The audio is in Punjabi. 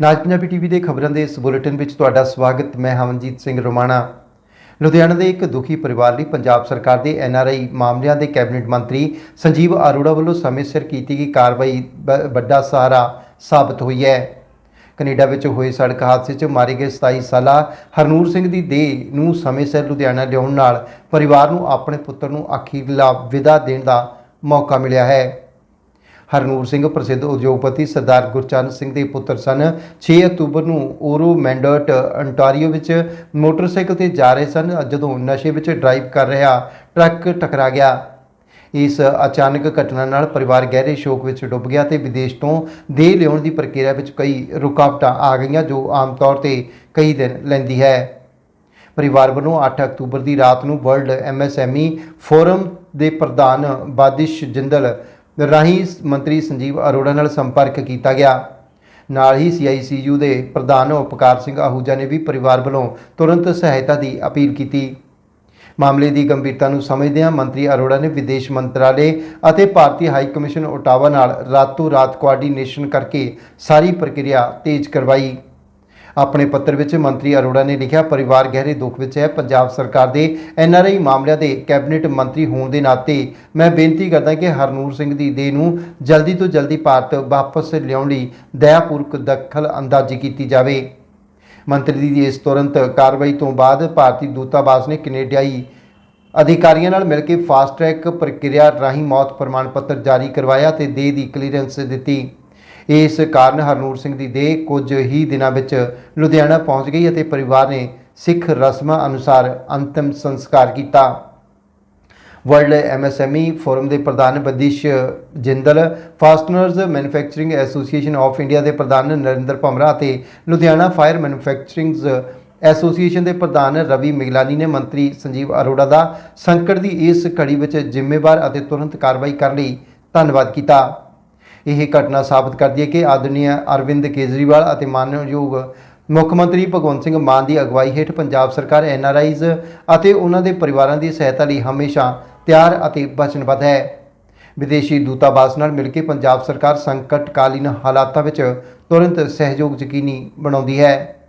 ਨਾਜ ਪੰਜਾਬੀ ਟੀਵੀ ਦੇ ਖਬਰਾਂ ਦੇ ਇਸ ਬੁਲੇਟਿਨ ਵਿੱਚ ਤੁਹਾਡਾ ਸਵਾਗਤ। ਮੈਂ ਹਮਨਜੀਤ ਸਿੰਘ ਰੋਮਾਣਾ। ਲੁਧਿਆਣਾ ਦੇ ਇੱਕ ਦੁਖੀ ਪਰਿਵਾਰ ਲਈ ਪੰਜਾਬ ਸਰਕਾਰ ਦੇ ਐਨਆਰਆਈ ਮਾਮਲਿਆਂ ਦੇ ਕੈਬਨਿਟ ਮੰਤਰੀ ਸੰਜੀਵ ਅਰੋੜਾ ਵੱਲੋਂ ਸਮੇਂ ਸਿਰ ਕੀਤੀ ਗਈ ਕਾਰਵਾਈ ਬ- ਵੱਡਾ ਸਹਾਰਾ ਸਾਬਤ ਹੋਈ ਹੈ। ਕੈਨੇਡਾ ਵਿੱਚ ਹੋਏ ਸੜਕ ਹਾਦਸੇ 'ਚ ਮਾਰੇ ਗਏ 27 ਸਾਲਾ ਹਰਨੂਰ ਸਿੰਘ ਦੀ ਦੇਹ ਨੂੰ ਸਮੇਂ ਸਿਰ ਲੁਧਿਆਣਾ ਲਿਆਉਣ ਨਾਲ ਪਰਿਵਾਰ ਨੂੰ ਆਪਣੇ ਪੁੱਤਰ ਨੂੰ ਅਖੀਰਲਾ ਵਿਦਾ ਦੇਣ ਦਾ ਮੌਕਾ ਮਿਲਿਆ ਹੈ। ਹਰਨੂਰ ਸਿੰਘ ਪ੍ਰਸਿੱਧ ਉਦਯੋਗਪਤੀ ਸਰਦਾਰ ਗੁਰਚਰਨ ਸਿੰਘ ਦੇ ਪੁੱਤਰ ਸਨ। 6 ਅਕਤੂਬਰ ਨੂੰ ਓਰੋ ਮੈਂਡਰਟ ਅੰਟਾਰੀਓ ਵਿੱਚ ਮੋਟਰਸਾਈਕਲ ਤੇ ਜਾ ਰਹੇ ਸਨ। ਜਦੋਂ ਨਸ਼ੇ ਵਿੱਚ ਡਰਾਈਵ ਕਰ ਰਿਹਾ, ਟਰੱਕ ਟਕਰਾ ਗਿਆ। ਇਸ ਅਚਾਨਕ ਘਟਨਾ ਨਾਲ ਪਰਿਵਾਰ ਗਹਿਰੇ ਸ਼ੋਕ ਵਿੱਚ ਡੁੱਬ ਗਿਆ ਤੇ ਵਿਦੇਸ਼ ਤੋਂ ਦੇਹ ਲਿਆਉਣ ਦੀ ਪ੍ਰਕਿਰਿਆ ਵਿੱਚ ਕਈ ਰੁਕਾਵਟਾਂ ਆ ਗਈਆਂ, ਜੋ ਆਮ ਤੌਰ ਤੇ ਕਈ ਦਿਨ ਲੈਂਦੀ ਹੈ। ਪਰਿਵਾਰ ਵੱਲੋਂ 8 ਅਕਤੂਬਰ ਦੀ ਰਾਤ ਨੂੰ ਵਰਲਡ ਐਮਐਸਐਮਈ ਫੋਰਮ ਦੇ ਪ੍ਰਧਾਨ ਬਾਦਿਸ਼ ਜਿੰਦਲ ਰਾਹੀਂ ਮੰਤਰੀ ਸੰਜੀਵ ਅਰੋੜਾ ਨਾਲ ਸੰਪਰਕ ਕੀਤਾ ਗਿਆ। ਨਾਲ ਹੀ ਸੀਆਈਸੀਯੂ ਦੇ ਪ੍ਰਧਾਨ ਉਪਕਾਰ ਸਿੰਘ ਆਹੂਜਾ ਨੇ ਵੀ ਪਰਿਵਾਰ ਵੱਲੋਂ ਤੁਰੰਤ ਸਹਾਇਤਾ ਦੀ ਅਪੀਲ ਕੀਤੀ। ਮਾਮਲੇ ਦੀ ਗੰਭੀਰਤਾ ਨੂੰ ਸਮਝਦਿਆਂ ਮੰਤਰੀ ਅਰੋੜਾ ਨੇ ਵਿਦੇਸ਼ ਮੰਤਰਾਲੇ ਅਤੇ ਭਾਰਤੀ ਹਾਈ ਕਮਿਸ਼ਨ ਓਟਾਵਾ ਨਾਲ ਰਾਤੋਂ ਰਾਤ ਕੋਆਰਡੀਨੇਸ਼ਨ ਕਰਕੇ ਸਾਰੀ ਪ੍ਰਕਿਰਿਆ ਤੇਜ਼ ਕਰਵਾਈ। ਆਪਣੇ ਪੱਤਰ ਵਿੱਚ ਮੰਤਰੀ ਅਰੋੜਾ ਨੇ ਲਿਖਿਆ, ਪਰਿਵਾਰ ਗਹਿਰੇ ਦੁੱਖ ਵਿੱਚ ਹੈ। ਪੰਜਾਬ ਸਰਕਾਰ ਦੇ ਐਨਆਰਆਈ ਮਾਮਲਿਆਂ ਦੇ ਕੈਬਨਿਟ ਮੰਤਰੀ ਹੋਣ ਦੇ ਨਾਤੇ ਮੈਂ ਬੇਨਤੀ ਕਰਦਾ ਕਿ ਹਰਨੂਰ ਸਿੰਘ ਦੀ ਦੇਹ ਨੂੰ ਜਲਦੀ ਤੋਂ ਜਲਦੀ ਭਾਰਤ ਵਾਪਸ ਲਿਆਉਣ ਲਈ ਦਇਆਪੂਰਵਕ ਦਖਲ ਅੰਦਾਜ਼ੀ ਕੀਤੀ ਜਾਵੇ। ਮੰਤਰੀ ਦੀ ਇਸ ਤੁਰੰਤ ਕਾਰਵਾਈ ਤੋਂ ਬਾਅਦ ਭਾਰਤੀ ਦੂਤਾਵਾਸ ਨੇ ਕੈਨੇਡੀਆਈ ਅਧਿਕਾਰੀਆਂ ਨਾਲ ਮਿਲ ਕੇ ਫਾਸਟ ਟਰੈਕ ਪ੍ਰਕਿਰਿਆ ਰਾਹੀਂ ਮੌਤ ਪ੍ਰਮਾਣ ਪੱਤਰ ਜਾਰੀ ਕਰਵਾਇਆ ਤੇ ਦੇਹ ਦੀ ਕਲੀਅਰੈਂਸ ਦਿੱਤੀ। ਇਸ ਕਾਰਨ ਹਰਨੂਰ ਸਿੰਘ ਦੀ ਦੇਹ ਕੁਝ ਹੀ ਦਿਨਾਂ ਵਿੱਚ ਲੁਧਿਆਣਾ ਪਹੁੰਚ ਗਈ ਅਤੇ ਪਰਿਵਾਰ ਨੇ ਸਿੱਖ ਰਸਮਾਂ ਅਨੁਸਾਰ ਅੰਤਿਮ ਸੰਸਕਾਰ ਕੀਤਾ। ਵਰਲਡ ਐਮਐਸਐਮਈ ਫੋਰਮ ਦੇ ਪ੍ਰਧਾਨ Badish Jindal, fasteners manufacturing association of India ਦੇ ਪ੍ਰਧਾਨ ਨਰਿੰਦਰ ਭਮਰਾ ਅਤੇ ਲੁਧਿਆਣਾ ਫਾਇਰ ਮੈਨੂਫੈਕਚਰਿੰਗਜ਼ ਐਸੋਸੀਏਸ਼ਨ ਦੇ ਪ੍ਰਧਾਨ ਰਵੀ ਮਿਗਲਾਨੀ ਨੇ ਮੰਤਰੀ ਸੰਜੀਵ ਅਰੋੜਾ ਦਾ ਸੰਕਟ ਦੀ ਇਸ ਘੜੀ ਵਿੱਚ ਜ਼ਿੰਮੇਵਾਰ ਅਤੇ ਤੁਰੰਤ ਕਾਰਵਾਈ ਕਰਨ ਲਈ ਧੰਨਵਾਦ ਕੀਤਾ। ਇਹ ਘਟਨਾ ਸਾਬਤ ਕਰਦੀ ਹੈ ਕਿ ਆਦਰਨੀय ਅਰਵਿੰਦ ਕੇਜਰੀਵਾਲ ਅਤੇ ਮਾਨਯੋਗ ਮੁੱਖ ਮੰਤਰੀ ਭਗਵੰਤ ਸਿੰਘ ਮਾਨ ਦੀ ਅਗਵਾਈ ਹੇਠ ਪੰਜਾਬ ਸਰਕਾਰ ਐਨਆਰਆਈਜ਼ ਅਤੇ ਉਹਨਾਂ ਦੇ ਪਰਿਵਾਰਾਂ ਦੀ ਸਹਾਇਤਾ ਲਈ ਹਮੇਸ਼ਾ ਤਿਆਰ ਅਤੇ ਵਚਨਬੱਧ ਹੈ। ਵਿਦੇਸ਼ੀ ਦੂਤਾਵਾਸ ਨਾਲ ਮਿਲ ਕੇ ਪੰਜਾਬ ਸਰਕਾਰ ਸੰਕਟਕਾਲੀਨ ਹਾਲਾਤਾਂ ਵਿੱਚ ਤੁਰੰਤ ਸਹਿਯੋਗ ਯਕੀਨੀ ਬਣਾਉਂਦੀ ਹੈ।